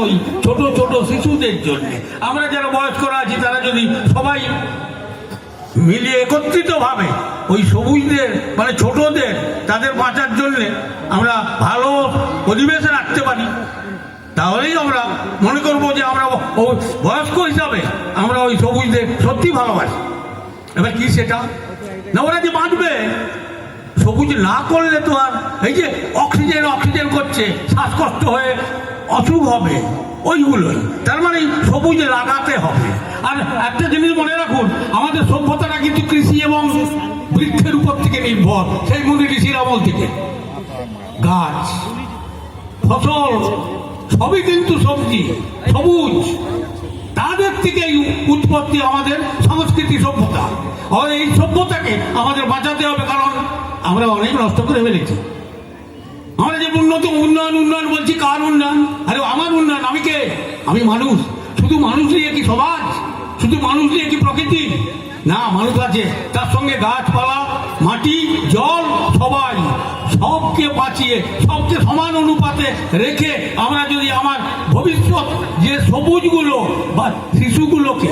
ওই ছোট ছোট শিশুদের জন্য। আমরা যারা বয়স্করা আছি, তারা যদি সবাই মিলিয়ে একত্রিত ভাবে ওই সবুজদের মানে ছোটদের, তাদের বাঁচার জন্য আমরা ভালো পরিবেশে রাখতে পারি, তাহলেই আমরা মনে করব যে আমরা বয়স্ক হিসাবে আমরা ওই সবুজদের সত্যি ভালোবাসি। এবার কি সেটা? না ওরা যে বাঁচবে? সবুজ না করলে তো আর এই যে অক্সিজেন অক্সিজেন করছে, শ্বাসকষ্ট হয়ে অসুখ হবে। ওইগুলোই তার মানে সবুজ লাগাতে হবে। আর একটা জিনিস মনে রাখুন, আমাদের সভ্যতাটা কিন্তু কৃষি এবং বৃক্ষের উপর থেকে নির্ভর, সেই মুনি ঋষির আমল থেকে। গাছ, ফসল, সবই কিন্তু সবজি, সবুজ। তাদের থেকেই উৎপত্তি আমাদের সংস্কৃতি সভ্যতা। আর এই সভ্যতাকে আমাদের বাঁচাতে হবে, কারণ আমরা অনেক নষ্ট করে ফেলেছি। উন্নত উন্নয়ন উন্নয়ন বলছি কার উন্নয়ন? আরে আমার উন্নয়ন, আমি কে? আমি মানুষ। শুধু মানুষ নিয়ে কি সমাজ, শুধু মানুষ নিয়ে কি প্রকৃতি। না, মানুষ আছে। তার সঙ্গে গাছপালা, মাটি, জল, সবাই। সবকে বাঁচিয়ে, সবকে সমান অনুপাতে রেখে আমরা যদি আমার ভবিষ্যৎ যে সবুজগুলো বা শিশুগুলোকে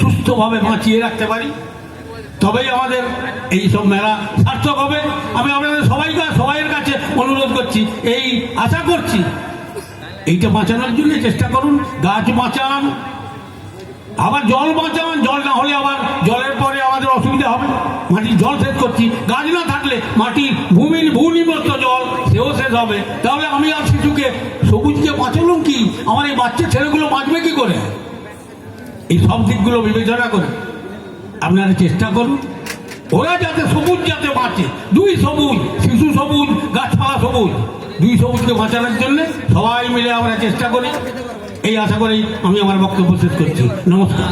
সুস্থভাবে বাঁচিয়ে রাখতে পারি, তবেই আমাদের এই সব মেলা সার্থক হবে। আমি আপনাদের করছি, এই আশা করছি। এইটা বাঁচানোর জন্য চেষ্টা করুন, গাছ বাঁচান, আবার জল বাঁচান, জল না হলে আবার জলের পরে আমাদের অসুবিধা হবে। মাটির জল শেষ করছি, গাছ না থাকলে মাটির ভূমি ভূমিমত্ত জল সেও শেষ হবে। তাহলে আমি আর শিশুকে সবুজকে বাঁচালাম কি? আমার এই বাচ্চা ছেলেগুলো বাঁচবে কি করে? এই সব দিকগুলো বিবেচনা করে আপনারা চেষ্টা করুন। ওরা যাতে সবুজ যাতে বাঁচে, দুই সবুজ, শিশু সবুজ গাছপালা সবুজ। দুই সবুজকে বাঁচানোর জন্য সবাই মিলে আমরা চেষ্টা করি। এই আশা করেই আমি আমার বক্তব্য শেষ করছি। নমস্কার।